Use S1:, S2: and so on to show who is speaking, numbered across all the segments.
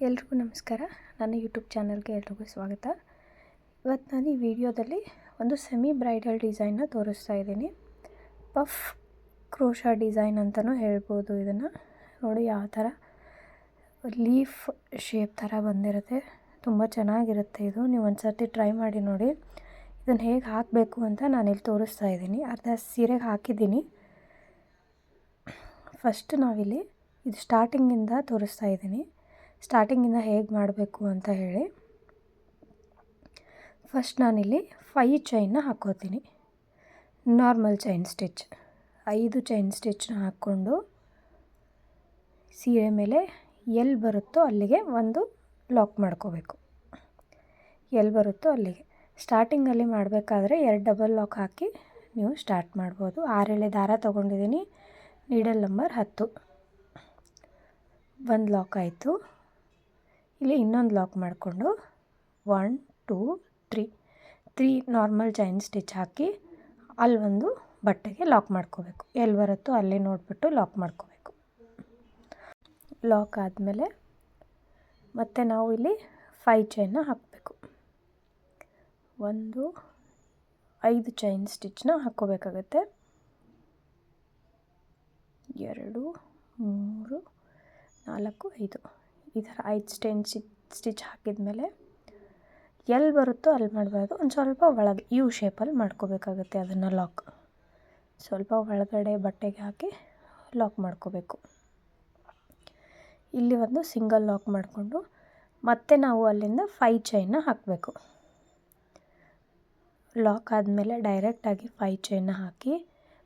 S1: ಎಲ್ರಿಗೂ ನಮಸ್ಕಾರ. ನನ್ನ ಯೂಟ್ಯೂಬ್ ಚಾನಲ್ಗೆ ಎಲ್ರಿಗೂ ಸ್ವಾಗತ. ಇವತ್ತು ನಾನು ಈ ವಿಡಿಯೋದಲ್ಲಿ ಒಂದು ಸೆಮಿ ಬ್ರೈಡಲ್ ಡಿಸೈನ್ನ ತೋರಿಸ್ತಾ ಇದ್ದೀನಿ. ಪಫ್ ಕ್ರೋಶಾ ಡಿಸೈನ್ ಅಂತಲೂ ಹೇಳ್ಬೋದು ಇದನ್ನು. ನೋಡಿ ಯಾವ ಥರ ಲೀಫ್ ಶೇಪ್ ಥರ ಬಂದಿರುತ್ತೆ. ತುಂಬ ಚೆನ್ನಾಗಿರುತ್ತೆ ಇದು. ನೀವು ಒಂದು ಸರ್ತಿ ಟ್ರೈ ಮಾಡಿ ನೋಡಿ. ಇದನ್ನು ಹೇಗೆ ಹಾಕಬೇಕು ಅಂತ ನಾನು ಇಲ್ಲಿ ತೋರಿಸ್ತಾ ಇದ್ದೀನಿ. ಅರ್ಧ ಸೀರೆಗೆ ಹಾಕಿದ್ದೀನಿ. ಫಸ್ಟ್ ನಾವಿಲ್ಲಿ ಇದು ಸ್ಟಾರ್ಟಿಂಗಿಂದ ತೋರಿಸ್ತಾ ಇದ್ದೀನಿ. ಸ್ಟಾರ್ಟಿಂಗಿಂದ ಹೇಗೆ ಮಾಡಬೇಕು ಅಂತ ಹೇಳಿ. ಫಸ್ಟ್ ನಾನಿಲ್ಲಿ ಫೈ ಚೈನ್ನ ಹಾಕ್ಕೋತೀನಿ ನಾರ್ಮಲ್ ಚೈನ್ ಸ್ಟಿಚ್ ಐದು ಚೈನ್ ಸ್ಟಿಚ್ನ ಹಾಕ್ಕೊಂಡು ಸೀರೆ ಮೇಲೆ ಎಲ್ಲಿ ಬರುತ್ತೋ ಅಲ್ಲಿಗೆ ಒಂದು ಲಾಕ್ ಮಾಡ್ಕೋಬೇಕು. ಎಲ್ಲಿ ಬರುತ್ತೋ ಅಲ್ಲಿಗೆ. ಸ್ಟಾರ್ಟಿಂಗಲ್ಲಿ ಮಾಡಬೇಕಾದ್ರೆ ಎರಡು ಡಬಲ್ ಲಾಕ್ ಹಾಕಿ ನೀವು ಸ್ಟಾರ್ಟ್ ಮಾಡ್ಬೋದು. ಆರೇಳೆ ದಾರ ತೊಗೊಂಡಿದ್ದೀನಿ. ನೀಡಲ್ ನಂಬರ್ ಹತ್ತು. ಒಂದು ಲಾಕ್ ಆಯಿತು. ಇಲ್ಲಿ ಇನ್ನೊಂದು ಲಾಕ್ ಮಾಡಿಕೊಂಡು one two three three normal chain stitch ಹಾಕಿ ಅಲ್ಲಿ ಒಂದು ಬಟ್ಟೆಗೆ ಲಾಕ್ ಮಾಡ್ಕೋಬೇಕು. ಎಲ್ಲಿ ಬರುತ್ತೋ ಅಲ್ಲಿ ನೋಡಿಬಿಟ್ಟು ಲಾಕ್ ಮಾಡ್ಕೋಬೇಕು. ಲಾಕ್ ಆದಮೇಲೆ ಮತ್ತೆ ನಾವು ಇಲ್ಲಿ ಫೈ ಚೈನ್ನ ಹಾಕಬೇಕು. ಒಂದು, ಐದು ಚೈನ್ ಸ್ಟಿಚ್ನ ಹಾಕ್ಕೋಬೇಕಾಗತ್ತೆ. ಎರಡು, ಮೂರು, ನಾಲ್ಕು, ಐದು. ಈ ಥರ ಐದು ಸ್ಟೆನ್ ಸ್ಟಿಚ್ ಹಾಕಿದ ಮೇಲೆ ಎಲ್ಲಿ ಬರುತ್ತೋ ಅಲ್ಲಿ ಮಾಡಬಾರ್ದು. ಒಂದು ಸ್ವಲ್ಪ ಒಳಗೆ ಯು ಶೇಪಲ್ಲಿ ಮಾಡ್ಕೋಬೇಕಾಗುತ್ತೆ ಅದನ್ನು ಲಾಕ್ ಸ್ವಲ್ಪ ಒಳಗಡೆ ಬಟ್ಟೆಗೆ ಹಾಕಿ ಲಾಕ್ ಮಾಡ್ಕೋಬೇಕು. ಇಲ್ಲಿ ಒಂದು ಸಿಂಗಲ್ ಲಾಕ್ ಮಾಡಿಕೊಂಡು ಮತ್ತೆ ನಾವು ಅಲ್ಲಿಂದ ಫೈ ಚೈನ್ನ ಹಾಕಬೇಕು. ಲಾಕ್ ಆದಮೇಲೆ ಡೈರೆಕ್ಟಾಗಿ ಫೈ ಚೈನ್ನ ಹಾಕಿ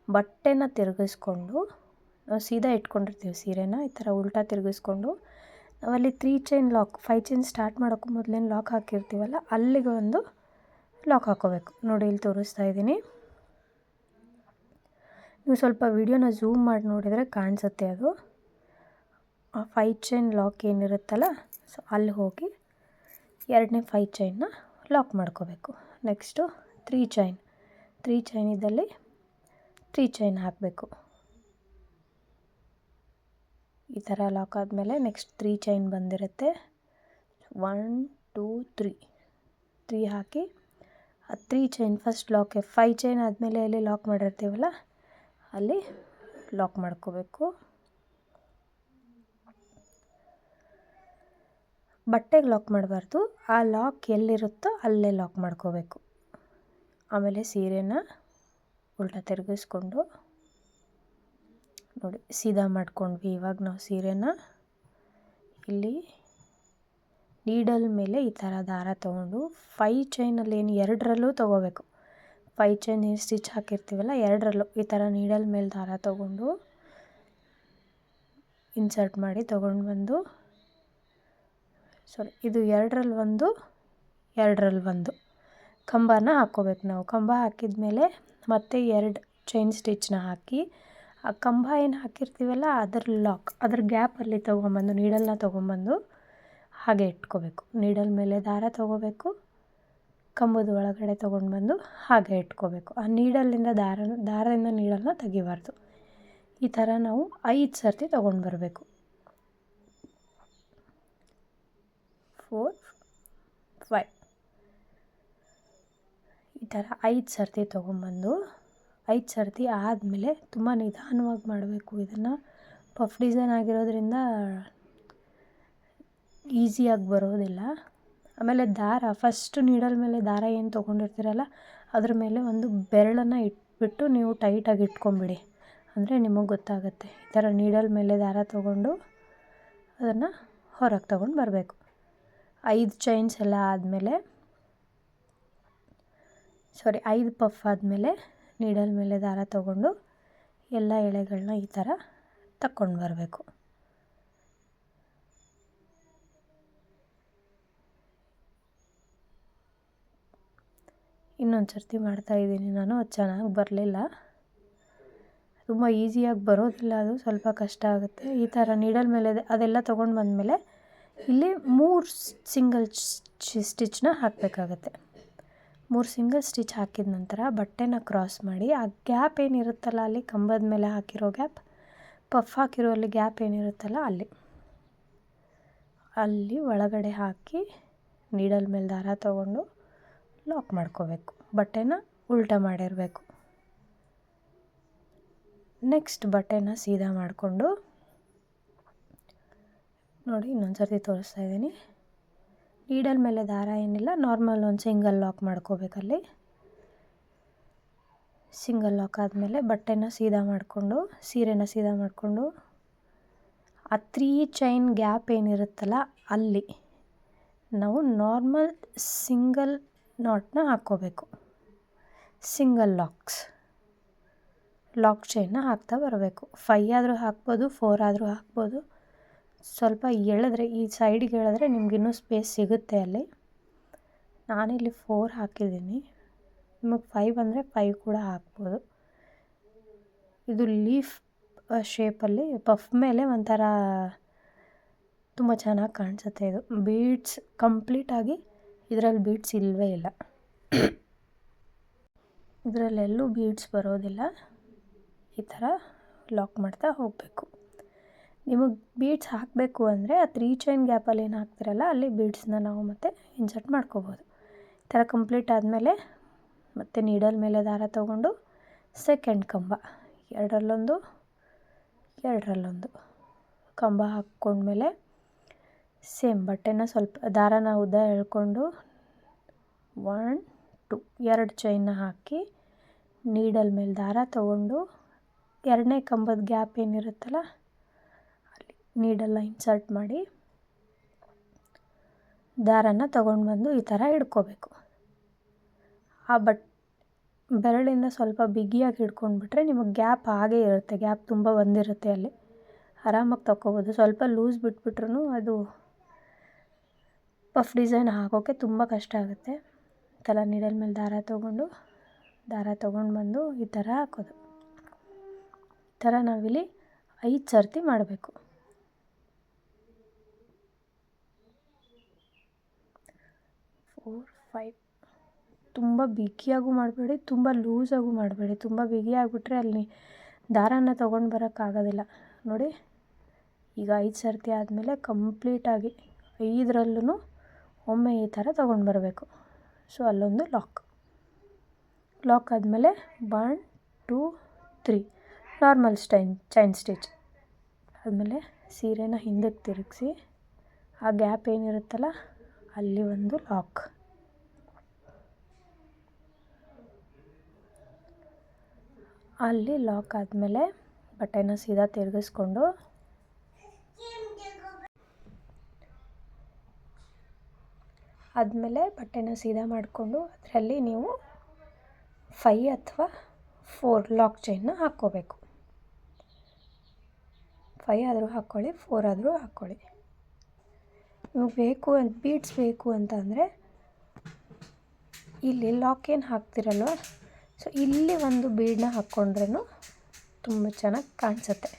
S1: ಬಟ್ಟೆನ ತಿರುಗಿಸ್ಕೊಂಡು ಸೀದಾ ಇಟ್ಕೊಂಡಿರ್ತೀವಿ ಸೀರೆನ, ಈ ಥರ ಉಲ್ಟಾ ತಿರುಗಿಸ್ಕೊಂಡು ನಾವಲ್ಲಿ three chain lock five chain start ಮಾಡೋಕ್ಕೂ ಮೊದಲೇನು ಲಾಕ್ ಹಾಕಿರ್ತೀವಲ್ಲ, ಅಲ್ಲಿಗೆ ಒಂದು ಲಾಕ್ ಹಾಕೋಬೇಕು. ನೋಡಿ, ಇಲ್ಲಿ ತೋರಿಸ್ತಾ ಇದ್ದೀನಿ. ನೀವು ಸ್ವಲ್ಪ ವಿಡಿಯೋನ ಝೂಮ್ ಮಾಡಿ ನೋಡಿದರೆ ಕಾಣಿಸುತ್ತೆ ಅದು. ಆ ಫೈ ಚೈನ್ ಲಾಕ್ ಏನಿರುತ್ತಲ್ಲ ಸೊ ಅಲ್ಲಿ ಹೋಗಿ ಎರಡನೇ ಫೈ ಚೈನ್ನ ಲಾಕ್ ಮಾಡ್ಕೋಬೇಕು. Next three chain three chain ಇದ್ದಲ್ಲಿ ತ್ರೀ ಚೈನ್ ಹಾಕಬೇಕು. ಈ ಥರ ಲಾಕ್ ಆದಮೇಲೆ ನೆಕ್ಸ್ಟ್ ತ್ರೀ ಚೈನ್ ಬಂದಿರುತ್ತೆ. ಒನ್ ಟೂ ತ್ರೀ ತ್ರೀ ಹಾಕಿ, ಆ ತ್ರೀ ಚೈನ್ ಫಸ್ಟ್ ಲಾಕೆ ಫೈ ಚೈನ್ ಆದಮೇಲೆ ಎಲ್ಲಿ ಲಾಕ್ ಮಾಡಿರ್ತೀವಲ್ಲ, ಅಲ್ಲಿ ಲಾಕ್ ಮಾಡ್ಕೋಬೇಕು. ಬಟ್ಟೆಗೆ ಲಾಕ್ ಮಾಡಬಾರ್ದು, ಆ ಲಾಕ್ ಎಲ್ಲಿರುತ್ತೋ ಅಲ್ಲೇ ಲಾಕ್ ಮಾಡ್ಕೋಬೇಕು. ಆಮೇಲೆ ಸೀರೆನ ಉಲ್ಟಾ ತಿರುಗಿಸ್ಕೊಂಡು. ನೋಡಿ, ಸೀದಾ ಮಾಡ್ಕೊಂಡ್ವಿ ಇವಾಗ ನಾವು ಸೀರೆನ. ಇಲ್ಲಿ ನೀಡಲ್ ಮೇಲೆ ಈ ಥರ ದಾರ ತೊಗೊಂಡು ಫೈ ಚೈನಲ್ಲಿ ಏನು ಎರಡರಲ್ಲೂ ತೊಗೋಬೇಕು. ಫೈ ಚೈನ್ ಏನು ಸ್ಟಿಚ್ ಹಾಕಿರ್ತೀವಲ್ಲ, ಎರಡರಲ್ಲೂ ಈ ಥರ ನೀಡಲ್ ಮೇಲೆ ದಾರ ತೊಗೊಂಡು ಇನ್ಸರ್ಟ್ ಮಾಡಿ ತೊಗೊಂಡು ಬಂದು ಸಾರಿ ಇದು ಎರಡರಲ್ಲಿ ಒಂದು ಎರಡರಲ್ಲಿ ಒಂದು. ಕಂಬನ ಹಾಕ್ಕೋಬೇಕು ನಾವು. ಕಂಬ ಹಾಕಿದ ಮೇಲೆ ಮತ್ತೆ ಎರಡು ಚೈನ್ ಸ್ಟಿಚ್ನ ಹಾಕಿ ಆ ಕಂಬ ಏನು ಹಾಕಿರ್ತೀವಲ್ಲ, ಅದ್ರ ಲಾಕ್ ಅದ್ರ ಗ್ಯಾಪಲ್ಲಿ ತೊಗೊಂಬಂದು ನೀಡಲ್ನ ತೊಗೊಂಬಂದು ಹಾಗೆ ಇಟ್ಕೋಬೇಕು. ನೀಡಲ್ ಮೇಲೆ ದಾರ ತೊಗೋಬೇಕು, ಕಂಬದ ಒಳಗಡೆ ತೊಗೊಂಡು ಬಂದು ಹಾಗೆ ಇಟ್ಕೋಬೇಕು. ಆ ನೀಡಲ್ಲಿಂದ ದಾರ, ದಾರದಿಂದ ನೀಡಲ್ನ ತೆಗಿಬಾರ್ದು. ಈ ಥರ ನಾವು ಐದು ಸರ್ತಿ ತೊಗೊಂಡು ಬರಬೇಕು ಫೋರ್ ಫೈ ಈ ಥರ ಐದು ಸರ್ತಿ ತೊಗೊಂಬಂದು ಐದು ಸರ್ತಿ ಆದಮೇಲೆ ತುಂಬ ನಿಧಾನವಾಗಿ ಮಾಡಬೇಕು. ಇದನ್ನು ಪಫ್ ಡಿಸೈನ್ ಆಗಿರೋದ್ರಿಂದ ಈಸಿಯಾಗಿ ಬರೋದಿಲ್ಲ. ಆಮೇಲೆ ದಾರ ಫಸ್ಟು ನೀಡಲ್ ಮೇಲೆ ದಾರ ಏನು ತೊಗೊಂಡಿರ್ತೀರಲ್ಲ, ಅದ್ರ ಮೇಲೆ ಒಂದು ಬೆರಳನ್ನು ಇಟ್ಬಿಟ್ಟು ನೀವು ಟೈಟಾಗಿ ಇಟ್ಕೊಂಬಿಡಿ. ಅಂದರೆ ನಿಮಗೆ ಗೊತ್ತಾಗುತ್ತೆ. ಈ ಥರ ನೀಡಲ್ ಮೇಲೆ ದಾರ ತೊಗೊಂಡು ಅದನ್ನು ಹೊರಗೆ ತೊಗೊಂಡು ಬರಬೇಕು. ಐದು ಚೈನ್ಸ್ ಎಲ್ಲ ಆದಮೇಲೆ ಸಾರಿ ಐದು ಪಫ್ ಆದಮೇಲೆ ನೀಡಲ್ ಮೇಲೆ ದಾರ ತಗೊಂಡು ಎಲ್ಲ ಎಳೆಗಳನ್ನ ಈ ಥರ ತಕ್ಕೊಂಡು ಬರಬೇಕು. ಇನ್ನೊಂದು ಸರ್ತಿ ಮಾಡ್ತಾಯಿದ್ದೀನಿ ನಾನು, ಅದು ಚೆನ್ನಾಗಿ ಬರಲಿಲ್ಲ. ತುಂಬ ಈಸಿಯಾಗಿ ಬರೋದಿಲ್ಲ ಅದು, ಸ್ವಲ್ಪ ಕಷ್ಟ ಆಗುತ್ತೆ. ಈ ಥರ ನೀಡಲ್ ಮೇಲೆ ಅದೆಲ್ಲ ತೊಗೊಂಡು ಬಂದಮೇಲೆ ಇಲ್ಲಿ ಮೂರು ಸಿಂಗಲ್ ಸ್ಟಿಚ್ನ ಹಾಕಬೇಕಾಗತ್ತೆ. ಮೂರು ಸಿಂಗಲ್ ಸ್ಟಿಚ್ ಹಾಕಿದ ನಂತರ ಬಟ್ಟೆನ ಕ್ರಾಸ್ ಮಾಡಿ, ಆ ಗ್ಯಾಪ್ ಏನಿರುತ್ತಲ್ಲ ಅಲ್ಲಿ ಕಂಬದ ಮೇಲೆ ಹಾಕಿರೋ ಗ್ಯಾಪ್, ಪಫ್ ಹಾಕಿರೋ ಅಲ್ಲಿ ಗ್ಯಾಪ್ ಏನಿರುತ್ತಲ್ಲ ಅಲ್ಲಿ. ಅಲ್ಲಿ ಒಳಗಡೆ ಹಾಕಿ ನೀಡಲ್ ಮೇಲೆ ದಾರ ತಗೊಂಡು ಲಾಕ್ ಮಾಡ್ಕೋಬೇಕು. ಬಟ್ಟೆನ ಉಲ್ಟಾ ಮಾಡಿರಬೇಕು. ನೆಕ್ಸ್ಟ್ ಬಟ್ಟೆನ ಸೀದಾ ಮಾಡಿಕೊಂಡು, ನೋಡಿ ಇನ್ನೊಂದು ಸರ್ತಿ ತೋರಿಸ್ತಾ ಇದ್ದೀನಿ. ನೀಡಲ್ ಮೇಲೆ ದಾರ ಏನಿಲ್ಲ. ನಾರ್ಮಲ್ ಒಂದು ಸಿಂಗಲ್ ಲಾಕ್ ಮಾಡ್ಕೋಬೇಕಲ್ಲಿ. ಸಿಂಗಲ್ ಲಾಕ್ ಆದಮೇಲೆ ಬಟ್ಟೆನ ಸೀದಾ ಮಾಡಿಕೊಂಡು, ಸೀರೆನ ಸೀದಾ ಮಾಡಿಕೊಂಡು, ಆ ತ್ರೀ ಚೈನ್ ಗ್ಯಾಪ್ ಏನಿರುತ್ತಲ್ಲ ಅಲ್ಲಿ ನಾವು ನಾರ್ಮಲ್ ಸಿಂಗಲ್ ನಾಟ್ನ ಹಾಕ್ಕೋಬೇಕು. Single LOX. ಲಾಕ್ ಚೈನ್ನ ಹಾಕ್ತಾ ಬರಬೇಕು. ಫೈ ಆದರೂ ಹಾಕ್ಬೋದು, ಫೋರ್ ಆದರೂ ಹಾಕ್ಬೋದು. ಸ್ವಲ್ಪ ಎಳೆದ್ರೆ, ಈ ಸೈಡಿಗೆ ಎಳೆದ್ರೆ ನಿಮಗಿನ್ನೂ ಸ್ಪೇಸ್ ಸಿಗುತ್ತೆ ಅಲ್ಲಿ. ನಾನಿಲ್ಲಿ ಫೋರ್ ಹಾಕಿದ್ದೀನಿ. ನಿಮಗೆ ಫೈವ್ ಅಂದರೆ ಫೈವ್ ಕೂಡ ಹಾಕ್ಬೋದು. ಇದು ಲೀಫ್ ಶೇಪಲ್ಲಿ ಪಫ್ ಮೇಲೆ ಒಂಥರ ತುಂಬ ಚೆನ್ನಾಗಿ ಕಾಣಿಸುತ್ತೆ ಇದು. ಬೀಡ್ಸ್ ಕಂಪ್ಲೀಟಾಗಿ ಇದರಲ್ಲಿ ಬೀಡ್ಸ್ ಇಲ್ಲವೇ ಇಲ್ಲ. ಇದರಲ್ಲೆಲ್ಲೂ ಬೀಡ್ಸ್ ಬರೋದಿಲ್ಲ. ಈ ಥರ ಲಾಕ್ ಮಾಡ್ತಾ ಹೋಗಬೇಕು. ನಿಮಗೆ ಬೀಡ್ಸ್ ಹಾಕಬೇಕು ಅಂದರೆ ಆ ತ್ರೀ ಚೈನ್ ಗ್ಯಾಪಲ್ಲಿ ಏನು ಹಾಕ್ತಿರಲ್ಲ, ಅಲ್ಲಿ ಬೀಡ್ಸ್ನ ನಾವು ಮತ್ತೆ ಇನ್ಸರ್ಟ್ ಮಾಡ್ಕೋಬೋದು. ಈ ಥರ ಕಂಪ್ಲೀಟ್ ಆದಮೇಲೆ ಮತ್ತು ನೀಡಲ್ ಮೇಲೆ ದಾರ ತಗೊಂಡು ಸೆಕೆಂಡ್ ಕಂಬ, ಎರಡರಲ್ಲೊಂದು ಎರಡರಲ್ಲೊಂದು ಕಂಬ ಹಾಕ್ಕೊಂಡ್ಮೇಲೆ ಸೇಮ್ ಬಟ್ಟೆನ ಸ್ವಲ್ಪ, ದಾರನ ಉದ್ದ ಎಳ್ಕೊಂಡು ಒನ್ ಟು ಎರಡು ಚೈನ್ನ ಹಾಕಿ ನೀಡಲ್ ಮೇಲೆ ದಾರ ತಗೊಂಡು ಎರಡನೇ ಕಂಬದ ಗ್ಯಾಪ್ ಏನಿರುತ್ತಲ್ಲ ನೀಡಲ್ಲ ಇನ್ಸರ್ಟ್ ಮಾಡಿ ದಾರನ ತಗೊಂಡು ಬಂದು ಈ ಥರ ಹಿಡ್ಕೋಬೇಕು ಆ ಬಟ್, ಬೆರಳಿಂದ ಸ್ವಲ್ಪ ಬಿಗಿಯಾಗಿ ಹಿಡ್ಕೊಂಡ್ಬಿಟ್ರೆ ನಿಮಗೆ ಗ್ಯಾಪ್ ಹಾಗೇ ಇರುತ್ತೆ, ಗ್ಯಾಪ್ ತುಂಬ ಬಂದಿರುತ್ತೆ ಅಲ್ಲಿ. ಆರಾಮಾಗಿ ತಗೋಬೋದು ಸ್ವಲ್ಪ ಲೂಸ್ ಬಿಟ್ಬಿಟ್ರೂ ಅದು ಪಫ್ ಡಿಸೈನ್ ಹಾಕೋಕ್ಕೆ ತುಂಬ ಕಷ್ಟ ಆಗುತ್ತೆ. ತಲ ನೀಡಲ್ ಮೇಲೆ ದಾರ ತೊಗೊಂಡು ದಾರ ತೊಗೊಂಡು ಬಂದು ಈ ಥರ ಹಾಕೋದು. ಈ ಥರ ನಾವಿಲ್ಲಿ ಐದು ಸರ್ತಿ ಮಾಡಬೇಕು. ಫೋರ್, ಫೈವ್, ತುಂಬ ಬಿಗಿಯಾಗೂ ಮಾಡಬೇಡಿ, ತುಂಬ ಲೂಸಾಗೂ ಮಾಡಬೇಡಿ. ತುಂಬ ಬಿಗಿ ಆಗಿಬಿಟ್ರೆ ಅಲ್ಲಿ ದಾರಾನ ತೊಗೊಂಡು ಬರೋಕ್ಕಾಗೋದಿಲ್ಲ ನೋಡಿ, ಈಗ ಐದು ಸರ್ತಿ ಆದಮೇಲೆ ಕಂಪ್ಲೀಟಾಗಿ ಐದರಲ್ಲೂ ಒಮ್ಮೆ ಈ ಥರ ತೊಗೊಂಡು ಬರಬೇಕು. ಸೊ ಅಲ್ಲೊಂದು ಲಾಕ್ ಲಾಕ್ ಆದಮೇಲೆ one two three normal stain chain stitch ಆದಮೇಲೆ ಸೀರೆನ ಹಿಂದಕ್ಕೆ ತಿರುಗಿಸಿ, ಆ ಗ್ಯಾಪ್ ಏನಿರುತ್ತಲ್ಲ, ಅಲ್ಲಿ ಒಂದು ಲಾಕ್ ಅಲ್ಲಿ ಲಾಕ್ ಆದಮೇಲೆ ಬಟ್ಟೆನ ಸೀದಾ ತಿರುಗಿಸ್ಕೊಂಡು ಆದಮೇಲೆ ಬಟ್ಟೆನ ಸೀದಾ ಮಾಡಿಕೊಂಡು ಅದರಲ್ಲಿ ನೀವು ಫೈ ಅಥವಾ ಫೋರ್ ಲಾಕ್ ಚೈನ್ನ ಹಾಕ್ಕೋಬೇಕು. ಫೈ ಆದರೂ ಹಾಕ್ಕೊಳ್ಳಿ ಫೋರ್ ಆದರೂ ಹಾಕ್ಕೊಳ್ಳಿ. ನಿಮಗೆ ಬೇಕು ಅಂತ ಬೀಡ್ಸ್ ಬೇಕು ಅಂತಂದರೆ ಇಲ್ಲಿ ಲಾಕ್ ಏನು ಹಾಕ್ತಿರಲ್ವ? ಸೊ ಇಲ್ಲಿ ಒಂದು ಬೀಡನ್ನ ಹಾಕ್ಕೊಂಡ್ರೂ ತುಂಬ ಚೆನ್ನಾಗಿ ಕಾಣಿಸುತ್ತೆ.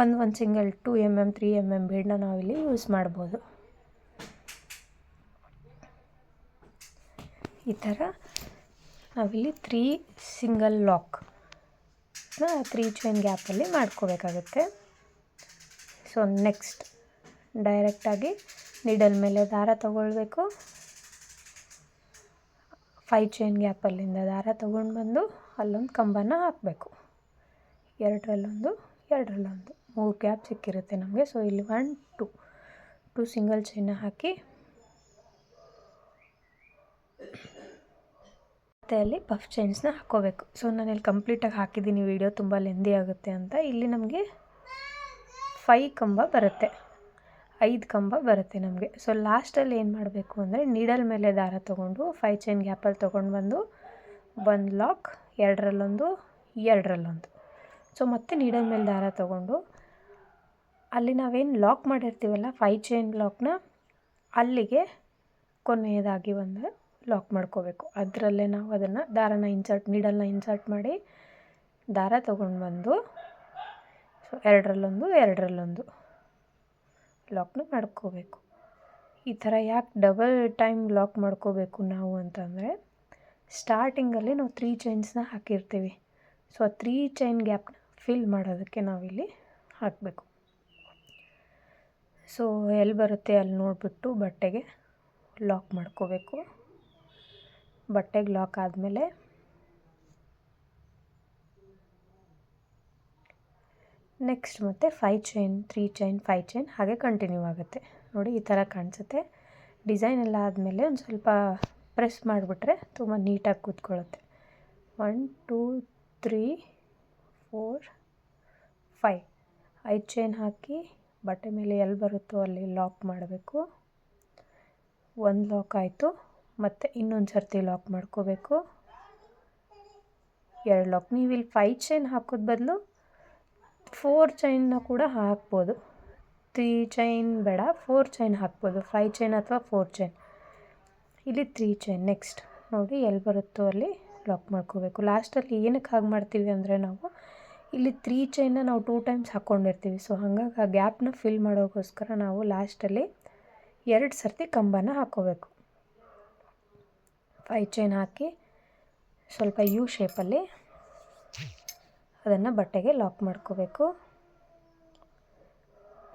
S1: ಒಂದು ಒಂದು single two M M three M M ಬೀಡನ್ನ ನಾವಿಲ್ಲಿ ಯೂಸ್ ಮಾಡ್ಬೋದು. ಈ ಥರ ನಾವಿಲ್ಲಿ three single lock three chain ಗ್ಯಾಪಲ್ಲಿ ಮಾಡ್ಕೋಬೇಕಾಗುತ್ತೆ. ಸೊ ನೆಕ್ಸ್ಟ್ ಡೈರೆಕ್ಟಾಗಿ ನಿಡಲ್ ಮೇಲೆ ದಾರ ತಗೊಳ್ಬೇಕು. ಫೈ ಚೈನ್ ಗ್ಯಾಪಲ್ಲಿಂದ ದಾರ ತೊಗೊಂಡು ಬಂದು ಅಲ್ಲೊಂದು ಕಂಬನ ಹಾಕಬೇಕು. ಎರಡರಲ್ಲೊಂದು ಎರಡರಲ್ಲೊಂದು. ಮೂರು ಗ್ಯಾಪ್ ಸಿಕ್ಕಿರುತ್ತೆ ನಮಗೆ. ಸೊ ಇಲ್ಲಿ ಒನ್ ಟು ಟು ಸಿಂಗಲ್ ಚೈನ ಹಾಕಿ ಮತ್ತೆ ಅಲ್ಲಿ ಪಫ್ ಚೈನ್ಸ್ನ ಹಾಕ್ಕೋಬೇಕು ಸೊ ನಾನು ಇಲ್ಲಿ ಕಂಪ್ಲೀಟಾಗಿ ಹಾಕಿದ್ದೀನಿ ವಿಡಿಯೋ ತುಂಬ ಲೆಂದಿ ಆಗುತ್ತೆ ಅಂತ. ಇಲ್ಲಿ ನಮಗೆ ಫೈ ಕಂಬ ಬರುತ್ತೆ. ಐದು ಕಂಬ ಬರುತ್ತೆ ನಮಗೆ. ಸೊ ಲಾಸ್ಟಲ್ಲಿ ಏನು ಮಾಡಬೇಕು ಅಂದರೆ ನೀಡಲ್ ಮೇಲೆ ದಾರ ತೊಗೊಂಡು ಫೈ ಚೈನ್ ಗ್ಯಾಪಲ್ಲಿ ತೊಗೊಂಡು ಬಂದು ಒಂದು ಲಾಕ್ ಎರಡರಲ್ಲೊಂದು ಎರಡರಲ್ಲೊಂದು. ಸೊ ಮತ್ತೆ ನೀಡಲ್ ಮೇಲೆ ದಾರ ತೊಗೊಂಡು ಅಲ್ಲಿ ನಾವೇನು ಲಾಕ್ ಮಾಡಿರ್ತೀವಲ್ಲ ಫೈ ಚೈನ್ ಲಾಕ್ನ ಅಲ್ಲಿಗೆ ಕೊನೆಯದಾಗಿ ಒಂದು ಲಾಕ್ ಮಾಡ್ಕೋಬೇಕು. ಅದರಲ್ಲೇ ನಾವು ಅದನ್ನು ದಾರನ ಇನ್ಸರ್ಟ್ ನೀಡಲ್ನ ಇನ್ಸರ್ಟ್ ಮಾಡಿ ದಾರ ತೊಗೊಂಡು ಬಂದು ಸೊ ಎರಡರಲ್ಲೊಂದು ಎರಡರಲ್ಲೊಂದು. ಲಾಕ್ನ ಮಾಡ್ಕೋಬೇಕು. ಈ ಥರ ಯಾಕೆ ಡಬಲ್ ಟೈಮ್ ಲಾಕ್ ಮಾಡ್ಕೋಬೇಕು ನಾವು ಅಂತಂದರೆ ಸ್ಟಾರ್ಟಿಂಗಲ್ಲಿ ನಾವು ತ್ರೀ ಚೈನ್ಸ್ನ ಹಾಕಿರ್ತೀವಿ. ಸೊ ಆ ತ್ರೀ ಚೈನ್ ಗ್ಯಾಪ್ನ ಫಿಲ್ ಮಾಡೋದಕ್ಕೆ ನಾವಿಲ್ಲಿ ಹಾಕಬೇಕು. ಸೊ ಎಲ್ಲಿ ಬರುತ್ತೆ ಅಲ್ಲಿ ನೋಡಿಬಿಟ್ಟು ಬಟ್ಟೆಗೆ ಲಾಕ್ ಮಾಡ್ಕೋಬೇಕು. ಬಟ್ಟೆಗೆ ಲಾಕ್ ಆದಮೇಲೆ ನೆಕ್ಸ್ಟ್ ಮತ್ತು five chain three chain five chain ಹಾಗೆ ಕಂಟಿನ್ಯೂ ಆಗುತ್ತೆ. ನೋಡಿ ಈ ಥರ ಕಾಣಿಸುತ್ತೆ. ಡಿಸೈನ್ ಎಲ್ಲ ಆದಮೇಲೆ ಒಂದು ಸ್ವಲ್ಪ ಪ್ರೆಸ್ ಮಾಡಿಬಿಟ್ರೆ ತುಂಬ ನೀಟಾಗಿ ಕೂತ್ಕೊಳ್ಳುತ್ತೆ. One two three four five ಐದು ಚೈನ್ ಹಾಕಿ ಬಟ್ಟೆ ಮೇಲೆ ಎಲ್ಲಿ ಬರುತ್ತೋ ಅಲ್ಲಿ ಲಾಕ್ ಮಾಡಬೇಕು. ಒಂದು ಲಾಕ್ ಆಯಿತು. ಮತ್ತು ಇನ್ನೊಂದು ಸರ್ತಿ ಲಾಕ್ ಮಾಡ್ಕೋಬೇಕು. ಎರಡು ಲಾಕ್ ನೀವು ಇಲ್ಲಿ ಫೈ ಚೈನ್ ಹಾಕೋದು ಬದಲು ಫೋರ್ ಚೈನ್ನ ಕೂಡ ಹಾಕ್ಬೋದು. ತ್ರೀ ಚೈನ್ ಬೇಡ ಫೋರ್ ಚೈನ್ ಹಾಕ್ಬೋದು. ಫೈವ್ ಚೈನ್ ಅಥವಾ ಫೋರ್ ಚೈನ್ ಇಲ್ಲಿ ತ್ರೀ ಚೈನ್ ನೆಕ್ಸ್ಟ್ ನೋಡಿ ಎಲ್ಲಿ ಬರುತ್ತೋ ಅಲ್ಲಿ ಲಾಕ್ ಮಾಡ್ಕೋಬೇಕು. ಲಾಸ್ಟಲ್ಲಿ ಏನಕ್ಕೆ ಹಾಗೆ ಮಾಡ್ತೀವಿ ಅಂದರೆ ನಾವು ಇಲ್ಲಿ ತ್ರೀ ಚೈನ್ನ ನಾವು ಟೂ ಟೈಮ್ಸ್ ಹಾಕ್ಕೊಂಡಿರ್ತೀವಿ ಸೊ ಹಾಗಾಗಿ ಆ ಗ್ಯಾಪ್ನ ಫಿಲ್ ಮಾಡೋಕ್ಕೋಸ್ಕರ ನಾವು ಲಾಸ್ಟಲ್ಲಿ ಎರಡು ಸರ್ತಿ ಕಂಬನ ಹಾಕ್ಕೋಬೇಕು ಫೈ ಚೈನ್ ಹಾಕಿ ಸ್ವಲ್ಪ ಯು ಶೇಪಲ್ಲಿ ಅದನ್ನು ಬಟ್ಟೆಗೆ ಲಾಕ್ ಮಾಡ್ಕೋಬೇಕು.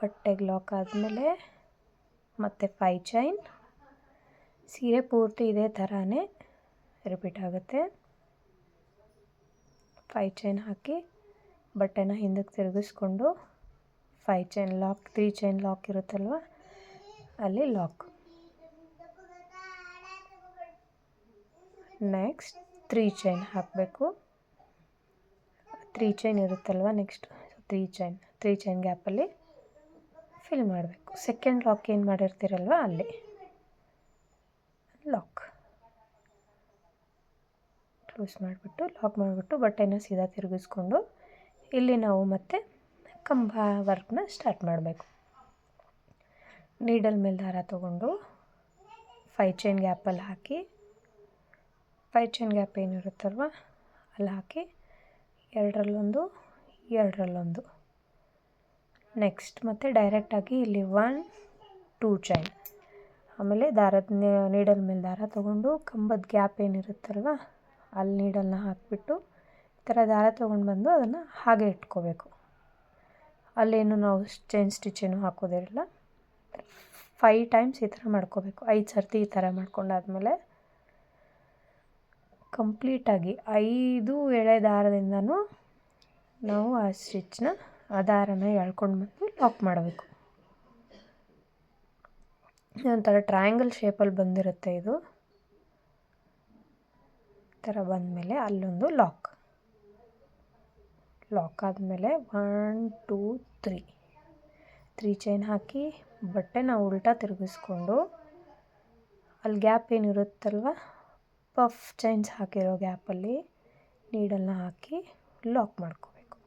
S1: ಬಟ್ಟೆಗೆ ಲಾಕ್ ಆದಮೇಲೆ ಮತ್ತು ಫೈ ಚೈನ್ ಸೀರೆ ಪೂರ್ತಿ ಇದೇ ಥರನೇ ರಿಪೀಟ್ ಆಗುತ್ತೆ. ಫೈ ಚೈನ್ ಹಾಕಿ ಬಟ್ಟೆನ ಹಿಂದಕ್ಕೆ ತಿರುಗಿಸ್ಕೊಂಡು five chain lock three chain lock ಇರುತ್ತಲ್ವ, ಅಲ್ಲಿ ಲಾಕ್ ನೆಕ್ಸ್ಟ್ ತ್ರೀ ಚೈನ್ ಹಾಕಬೇಕು. ತ್ರೀ ಚೈನ್ ಇರುತ್ತಲ್ವ next three chain three chain ಗ್ಯಾಪಲ್ಲಿ ಫಿಲ್ ಮಾಡಬೇಕು. ಸೆಕೆಂಡ್ ಲಾಕ್ ಏನು ಮಾಡಿರ್ತೀರಲ್ವ ಅಲ್ಲಿ? ಲಾಕ್ ಕ್ಲೋಸ್ ಮಾಡಿಬಿಟ್ಟು ಲಾಕ್ ಮಾಡಿಬಿಟ್ಟು ಬಟ್ಟೆನ ಸೀದಾ ತಿರುಗಿಸ್ಕೊಂಡು ಇಲ್ಲಿ ನಾವು ಮತ್ತೆ ಕಂಬ ವರ್ಕ್ನ ಸ್ಟಾರ್ಟ್ ಮಾಡಬೇಕು. ನೀಡಲ್ ಮೇಲೆ ದಾರ ತೊಗೊಂಡು ಫೈ ಚೈನ್ ಗ್ಯಾಪಲ್ಲಿ ಹಾಕಿ ಫೈ ಚೈನ್ ಗ್ಯಾಪ್ ಏನಿರುತ್ತಲ್ವ, ಅಲ್ಲಿ ಹಾಕಿ ಎರಡರಲ್ಲೊಂದು ಎರಡರಲ್ಲೊಂದು. ನೆಕ್ಸ್ಟ್ ಮತ್ತು ಡೈರೆಕ್ಟಾಗಿ ಇಲ್ಲಿ ಒನ್ ಟೂ ಚೈನ್ ಆಮೇಲೆ ದಾರದ ನೀಡಲ್ ಮೇಲೆ ದಾರ ತೊಗೊಂಡು ಕಂಬದ ಗ್ಯಾಪ್ ಏನಿರುತ್ತಲ್ವ, ಅಲ್ಲಿ ನೀಡಲ್ನ ಹಾಕಿಬಿಟ್ಟು ಈ ಥರ ದಾರ ತೊಗೊಂಡು ಬಂದು ಅದನ್ನು ಹಾಗೆ ಇಟ್ಕೋಬೇಕು. ಅಲ್ಲೇನು ನಾವು ಚೈನ್ ಸ್ಟಿಚೇನು ಹಾಕೋದಿರಲ್ಲ ಫೈವ್ ಟೈಮ್ಸ್ ಈ ಥರ ಮಾಡ್ಕೋಬೇಕು. ಐದು ಸರ್ತಿ ಈ ಥರ ಮಾಡ್ಕೊಂಡಾದ್ಮೇಲೆ ಕಂಪ್ಲೀಟಾಗಿ ಐದು ಎಳೆ ದಾರದಿಂದನೂ ನಾವು ಆ ಸ್ಟಿಚ್ನ, ಆ ದಾರನ ಎಳ್ಕೊಂಡು ಬಂದು ಲಾಕ್ ಮಾಡಬೇಕು. ಒಂಥರ ಟ್ರಯಾಂಗಲ್ ಶೇಪಲ್ಲಿ ಬಂದಿರುತ್ತೆ ಇದು. ಥರ ಬಂದಮೇಲೆ ಅಲ್ಲೊಂದು ಲಾಕ್. ಲಾಕ್ ಆದಮೇಲೆ one, two, three. Three chain ಹಾಕಿ ಬಟ್ಟೆನ ಉಲ್ಟಾ ತಿರುಗಿಸ್ಕೊಂಡು, ಅಲ್ಲಿ ಗ್ಯಾಪ್ ಏನಿರುತ್ತಲ್ವ ಪಫ್ ಚೈನ್ಸ್ ಹಾಕಿರೋ ಗ್ಯಾಪಲ್ಲಿ ನೀಡಲ್ನ ಹಾಕಿ ಲಾಕ್ ಮಾಡ್ಕೋಬೇಕು.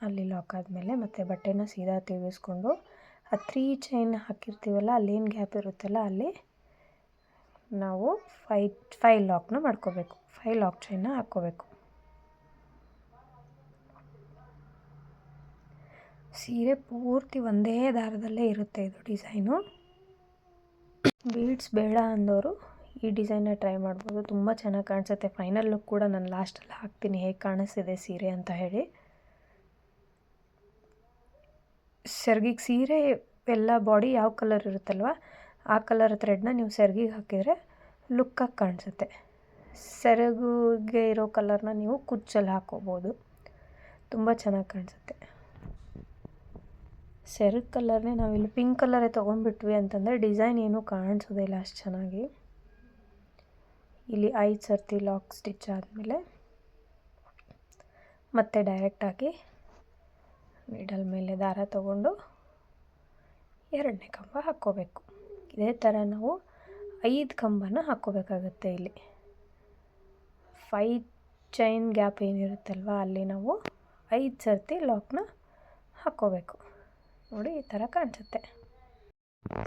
S1: ಅಲ್ಲಿ ಲಾಕ್ ಆದಮೇಲೆ ಮತ್ತೆ ಬಟ್ಟೆನ ಸೀದಾ ತಿರುಗಿಸ್ಕೊಂಡು ಆ ತ್ರೀ ಚೈನ್ ಹಾಕಿರ್ತೀವಲ್ಲ ಅಲ್ಲೇನು ಗ್ಯಾಪ್ ಇರುತ್ತಲ್ಲ ಅಲ್ಲಿ ನಾವು ಫೈ ಫೈ ಲಾಕ್ನ ಮಾಡ್ಕೋಬೇಕು. ಫೈ ಲಾಕ್ ಚೈನ್ನ ಹಾಕ್ಕೋಬೇಕು. ಸೀರೆ ಪೂರ್ತಿ ಒಂದೇ ದಾರದಲ್ಲೇ ಇರುತ್ತೆ ಇದು ಡಿಸೈನು. ಬೀಡ್ಸ್ ಬೇಡ ಅಂದವರು ಈ ಡಿಸೈನ್ನ ಟ್ರೈ ಮಾಡ್ಬೋದು. ತುಂಬ ಚೆನ್ನಾಗಿ ಕಾಣಿಸುತ್ತೆ. ಫೈನಲ್ ಲುಕ್ ಕೂಡ ನಾನು ಲಾಸ್ಟಲ್ಲಿ ಹಾಕ್ತೀನಿ. ಹೇಗೆ ಕಾಣಿಸ್ತಿದೆ ಸೀರೆ ಅಂತ ಹೇಳಿ. ಸೆರ್ಗಿಗೆ ಸೀರೆ ಎಲ್ಲ ಬಾಡಿ ಯಾವ ಕಲರ್ ಇರುತ್ತಲ್ವ, ಆ ಕಲರ್ ಥ್ರೆಡ್ನ ನೀವು ಸೆರ್ಗಿಗೆ ಹಾಕಿದರೆ ಲುಕ್ಕಾಗಿ ಕಾಣಿಸುತ್ತೆ. ಸೆರಗಿಗೆ ಇರೋ ಕಲರ್ನ ನೀವು ಕುಚ್ಚಲ್ಲಿ ಹಾಕೋಬೋದು. ತುಂಬ ಚೆನ್ನಾಗಿ ಕಾಣಿಸುತ್ತೆ. ಸೆರಗು ಕಲರ್ನೇ ನಾವಿಲ್ಲಿ ಪಿಂಕ್ ಕಲರೇ ತೊಗೊಂಡ್ಬಿಟ್ವಿ ಅಂತಂದರೆ ಡಿಸೈನ್ ಏನೂ ಕಾಣಿಸೋದಿಲ್ಲ ಅಷ್ಟು ಚೆನ್ನಾಗಿ. ಇಲ್ಲಿ ಐದು ಸರ್ತಿ ಲಾಕ್ ಸ್ಟಿಚ್ ಆದಮೇಲೆ ಮತ್ತೆ ಡೈರೆಕ್ಟಾಗಿ ನೀಡಲ್ ಮೇಲೆ ದಾರ ತಗೊಂಡು ಎರಡನೇ ಕಂಬ ಹಾಕ್ಕೋಬೇಕು. ಇದೇ ಥರ ನಾವು ಐದು ಕಂಬನ ಹಾಕ್ಕೋಬೇಕಾಗತ್ತೆ ಇಲ್ಲಿ. ಫೈ ಚೈನ್ ಗ್ಯಾಪ್ ಏನಿರುತ್ತಲ್ವ ಅಲ್ಲಿ ನಾವು ಐದು ಸರ್ತಿ ಲಾಕ್ನ ಹಾಕ್ಕೋಬೇಕು. ನೋಡಿ, ಈ ಥರ ಕಾಣಿಸುತ್ತೆ.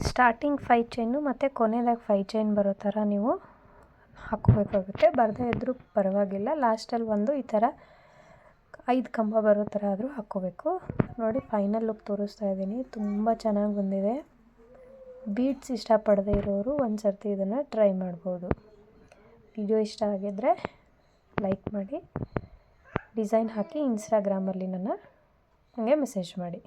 S1: ಸ್ಟಾರ್ಟಿಂಗ್ ಫೈ ಚೈನು ಮತ್ತು ಕೊನೆಯದಾಗ ಫೈ ಚೈನ್ ಬರೋ ಥರ ನೀವು ಹಾಕ್ಕೋಬೇಕಾಗುತ್ತೆ ಬರದೇ ಇದ್ದರೂ ಪರವಾಗಿಲ್ಲ. ಲಾಸ್ಟಲ್ಲಿ ಒಂದು ಈ ಥರ ಐದು ಕಂಬ ಬರೋ ಥರ ಆದರೂ ಹಾಕ್ಕೋಬೇಕು. ನೋಡಿ ಫೈನಲ್ ಲುಕ್ ತೋರಿಸ್ತಾ ಇದ್ದೀನಿ. ತುಂಬ ಚೆನ್ನಾಗಿ ಬಂದಿದೆ. ಬೀಟ್ಸ್ ಇಷ್ಟಪಡದೇ ಇರೋರು ಒಂದು ಸರ್ತಿ ಇದನ್ನು ಟ್ರೈ ಮಾಡ್ಬೋದು. ವಿಡಿಯೋ ಇಷ್ಟ ಆಗಿದ್ದರೆ ಲೈಕ್ ಮಾಡಿ. ಡಿಸೈನ್ ಹಾಕಿ ಇನ್ಸ್ಟಾಗ್ರಾಮಲ್ಲಿ ನನ್ನ ನನಗೆ ಮೆಸೇಜ್ ಮಾಡಿ.